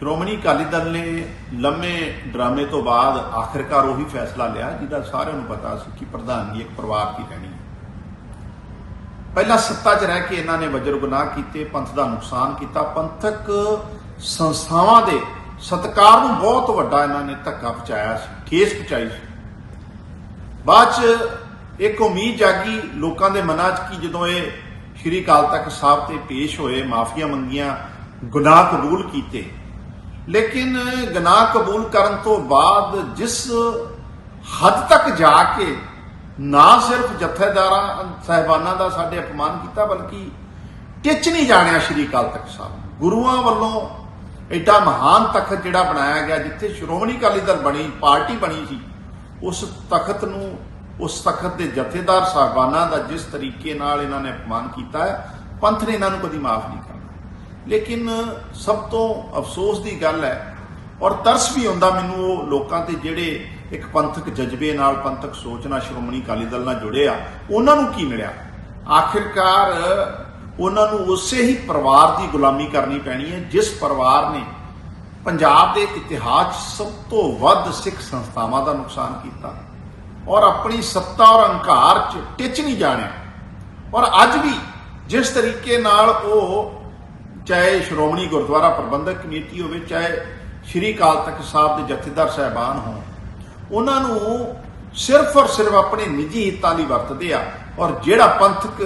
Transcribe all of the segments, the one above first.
ਸ਼੍ਰੋਮਣੀ ਅਕਾਲੀ ਦਲ ਨੇ ਲੰਮੇ ਡਰਾਮੇ ਤੋਂ ਬਾਅਦ ਆਖਿਰਕਾਰ ਉਹੀ ਫੈਸਲਾ ਲਿਆ, ਜਿਹਦਾ ਸਾਰਿਆਂ ਨੂੰ ਪਤਾ ਸੀ ਕਿ ਪ੍ਰਧਾਨਗੀ ਇੱਕ ਪਰਿਵਾਰ ਦੀ ਰਹਿਣੀ ਹੈ। ਪਹਿਲਾਂ ਸੱਤਾ 'ਚ ਰਹਿ ਕੇ ਇਹਨਾਂ ਨੇ ਵਜਰ ਗੁਨਾਹ ਕੀਤੇ, ਪੰਥ ਦਾ ਨੁਕਸਾਨ ਕੀਤਾ। ਪੰਥਕ ਸੰਸਥਾਵਾਂ ਦੇ ਸਤਕਾਰ ਨੂੰ ਬਹੁਤ ਵੱਡਾ ਇਹਨਾਂ ਨੇ ਧੱਕਾ ਪਹੁੰਚਾਇਆ ਸੀ, ਠੇਸ ਪਹੁੰਚਾਈ ਸੀ। ਬਾਅਦ 'ਚ ਇੱਕ ਉਮੀਦ ਜਾਗੀ ਲੋਕਾਂ ਦੇ ਮਨਾਂ 'ਚ ਕਿ ਜਦੋਂ ਇਹ ਸ਼੍ਰੀ ਅਕਾਲ ਤਖਤ ਸਾਹਿਬ ਤੇ ਪੇਸ਼ ਹੋਏ, ਮਾਫੀਆਂ ਮੰਗੀਆਂ, ਗੁਨਾਹ ਕਬੂਲ ਕੀਤੇ ਲੇਕਿਨ ਗੁਨਾਹ ਕਬੂਲ ਕਰਨ ਤੋਂ ਬਾਅਦ ਜਿਸ ਹੱਦ ਤੱਕ ਜਾ ਕੇ ਨਾ ਸਿਰਫ ਜਥੇਦਾਰਾਂ, ਸਹਿਬਾਨਾਂ ਦਾ ਸਾਡੇ ਅਪਮਾਨ ਕੀਤਾ, ਬਲਕਿ ਟਿੱਚ ਨਹੀਂ ਜਾਣਿਆ ਸ਼੍ਰੀ ਅਕਾਲ ਤਖਤ ਸਾਹਿਬ। ਗੁਰੂਆਂ ਵੱਲੋਂ ਐਡਾ ਮਹਾਨ ਤਖਤ ਜਿਹੜਾ ਬਣਾਇਆ ਗਿਆ, ਜਿੱਥੇ ਸ਼੍ਰੋਮਣੀ ਅਕਾਲੀ ਦਲ ਬਣੀ, ਪਾਰਟੀ ਬਣੀ ਸੀ, ਉਸ ਤਖਤ ਨੂੰ, ਉਸ ਤਖਤ ਦੇ ਜਥੇਦਾਰ, ਸਾਹਿਬਾਨਾਂ ਦਾ ਜਿਸ ਤਰੀਕੇ ਨਾਲ ਇਹਨਾਂ ਨੇ ਅਪਮਾਨ ਕੀਤਾ ਹੈ, ਪੰਥ ਨੇ ਇਹਨਾਂ ਨੂੰ ਕਦੀ ਮਾਫ ਨਹੀਂ ਕਰਨਾ ਲੇਕਿਨ ਸਭ ਤੋਂ ਅਫਸੋਸ ਦੀ ਗੱਲ ਹੈ, ਔਰ ਤਰਸ ਵੀ ਆਉਂਦਾ ਮੈਨੂੰ ਉਹ ਲੋਕਾਂ ਤੇ ਜਿਹੜੇ ਇੱਕ ਪੰਥਕ ਜਜ਼ਬੇ ਨਾਲ, ਪੰਥਕ ਸੋਚ ਨਾਲ ਸ਼੍ਰੋਮਣੀ ਅਕਾਲੀ ਦਲ ਨਾਲ ਜੁੜੇ ਆ, ਉਹਨਾਂ ਨੂੰ ਕੀ ਮਿਲਿਆ? ਆਖਿਰਕਾਰ ਉਹਨਾਂ ਨੂੰ ਉਸੇ ਹੀ ਪਰਿਵਾਰ ਦੀ ਗੁਲਾਮੀ ਕਰਨੀ ਪੈਣੀ ਹੈ, ਜਿਸ ਪਰਿਵਾਰ ਨੇ ਪੰਜਾਬ ਦੇ ਇਤਿਹਾਸ 'ਚ ਸਭ ਤੋਂ ਵੱਧ ਸਿੱਖ ਸੰਸਥਾਵਾਂ ਦਾ ਨੁਕਸਾਨ ਕੀਤਾ, ਔਰ ਆਪਣੀ ਸੱਤਾ ਔਰ ਹੰਕਾਰ 'ਚ ਟਿੱਚ ਨਹੀਂ ਜਾਣਿਆ, ਔਰ ਅੱਜ ਵੀ ਜਿਸ ਤਰੀਕੇ ਨਾਲ ਉਹ ਚਾਹੇ ਸ਼੍ਰੋਮਣੀ ਗੁਰਦੁਆਰਾ ਪ੍ਰਬੰਧਕ ਕਮੇਟੀ ਹੋਵੇ, ਚਾਹੇ ਸ਼੍ਰੀ ਅਕਾਲ ਤਖਤ ਸਾਹਿਬ ਦੇ ਜਥੇਦਾਰ ਸਹਿਬਾਨ ਹੋਣ, ਉਹਨਾਂ ਨੂੰ ਸਿਰਫ ਔਰ ਸਿਰਫ ਆਪਣੇ ਨਿੱਜੀ ਹਿੱਤਾਂ ਲਈ ਵਰਤਦੇ ਆ ਔਰ ਜਿਹੜਾ ਪੰਥਕ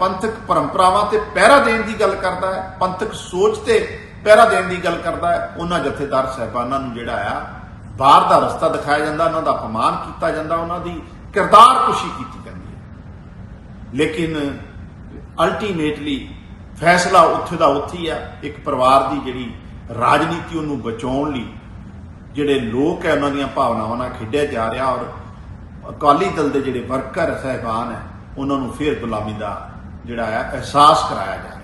ਪੰਥਕ ਪਰੰਪਰਾਵਾਂ ਤੇ ਪਹਿਰਾ ਦੇਣ ਦੀ ਗੱਲ ਕਰਦਾ ਹੈ, ਪੰਥਕ ਸੋਚ ਤੇ ਪਹਿਰਾ ਦੇਣ ਦੀ ਗੱਲ ਕਰਦਾ ਹੈ, ਉਹਨਾਂ ਜਥੇਦਾਰ ਸਹਿਬਾਨਾਂ ਨੂੰ ਜਿਹੜਾ ਆ, ਬਾਹਰ ਦਾ ਰਸਤਾ ਦਿਖਾਇਆ ਜਾਂਦਾ, ਉਹਨਾਂ ਦਾ ਅਪਮਾਨ ਕੀਤਾ ਜਾਂਦਾ, ਉਹਨਾਂ ਦੀ ਕਿਰਦਾਰ ਕੁਸ਼ੀ ਕੀਤੀ ਜਾਂਦੀ ਹੈ। ਲੇਕਿਨ ਅਲਟੀਮੇਟਲੀ ਫੈਸਲਾ ਉੱਥੇ ਦਾ ਉੱਥੇ ਹੀ ਆ। ਇੱਕ ਪਰਿਵਾਰ ਦੀ ਜਿਹੜੀ ਰਾਜਨੀਤੀ ਉਹਨੂੰ ਬਚਾਉਣ ਲਈ ਜਿਹੜੇ ਲੋਕ ਹੈ ਉਹਨਾਂ ਦੀਆਂ ਭਾਵਨਾਵਾਂ ਨਾਲ ਖੇਡਿਆ ਜਾ ਰਿਹਾ ਔਰ ਅਕਾਲੀ ਦਲ ਦੇ ਜਿਹੜੇ ਵਰਕਰ, ਸਹਿਬਾਨ ਹੈ, ਉਹਨਾਂ ਨੂੰ ਫਿਰ ਗੁਲਾਮੀ ਦਾ ਜਿਹੜਾ ਹੈ ਅਹਿਸਾਸ ਕਰਾਇਆ ਜਾ ਰਿਹਾ।